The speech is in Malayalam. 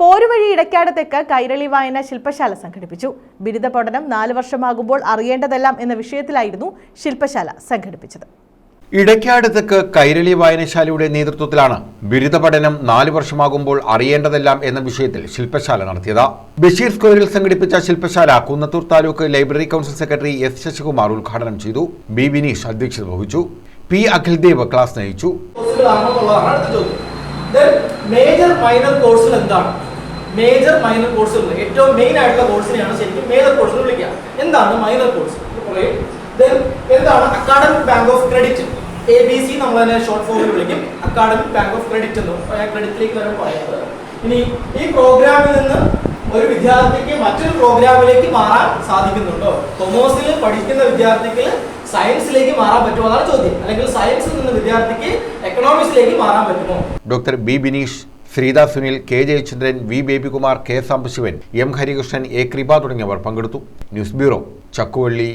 പോരുവഴി ഇടയ്ക്കാട് തെക്ക് കൈരളി വായന ശില്പശാല സംഘടിപ്പിച്ചു. ബിരുദ പഠനം നാല് വർഷമാകുമ്പോൾ അറിയേണ്ടതെല്ലാം എന്ന വിഷയത്തിലായിരുന്നു ശില്പശാല സംഘടിപ്പിച്ചത്. ഇടയ്ക്കാട് തെക്ക് കൈരളി വായനശാലയുടെ നേതൃത്വത്തിലാണ് ബിരുദ പഠനം നാല് വർഷമാകുമ്പോൾ അറിയേണ്ടതെല്ലാം എന്ന വിഷയത്തിൽ ശില്പശാല നടത്തിയത്. ബഷീർ സ്ക്വയറിൽ സംഘടിപ്പിച്ച ശില്പശാല Kunnathur taluk library council secretary S Sasikumar ഉദ്ഘാടനം ചെയ്തു. ബി വിനീഷ് അധ്യക്ഷത വഹിച്ചു. പി അഖിൽദേവ് ക്ലാസ് നയിച്ചു. മേജർ മൈനർ കോഴ്സിൽ എന്താണ്? മേജർ മൈനർ കോഴ്സുകൾ ഏറ്റവും മെയിൻ ആയിട്ടുള്ള കോഴ്സിനെയാണ് ശരിക്കും മേജർ കോഴ്സ് എന്ന് വിളിക്കുക. എന്താണ് മൈനർ കോഴ്സ് എന്താണ്? Academic bank of credit A B C നമ്മൾ തന്നെ ഷോർട്ട് ഫോമിൽ വിളിക്കും. അക്കാഡമിക് ബാങ്ക് ഓഫ് ക്രെഡിറ്റ് എന്ന്. ക്രെഡിറ്റിലേക്ക് വരെ പറയുന്നത്. ഇനി ഈ പ്രോഗ്രാമിൽ നിന്ന് ഒരു വിദ്യാർത്ഥിക്ക് മറ്റൊരു പ്രോഗ്രാമിലേക്ക് മാറാൻ സാധിക്കുന്നുണ്ടോ? കൊമേഴ്സിൽ പഠിക്കുന്ന വിദ്യാർത്ഥിക്ക് സയൻസിലേക്ക് മാറാൻ പറ്റുമോ അതാണ് ചോദ്യം. അല്ലെങ്കിൽ സയൻസിൽ നിന്ന് വിദ്യാർത്ഥിക്ക് എക്കണോമിക്സിലേക്ക് മാറാൻ പറ്റുമോ? Doctor B Bineesh Sreetha Sunil K Jayachandran V Babykumar K Sambasivan M Harikrishnan A Kripa തുടങ്ങിയവർ പങ്കെടുത്തു. News bureau Chakkuvalli.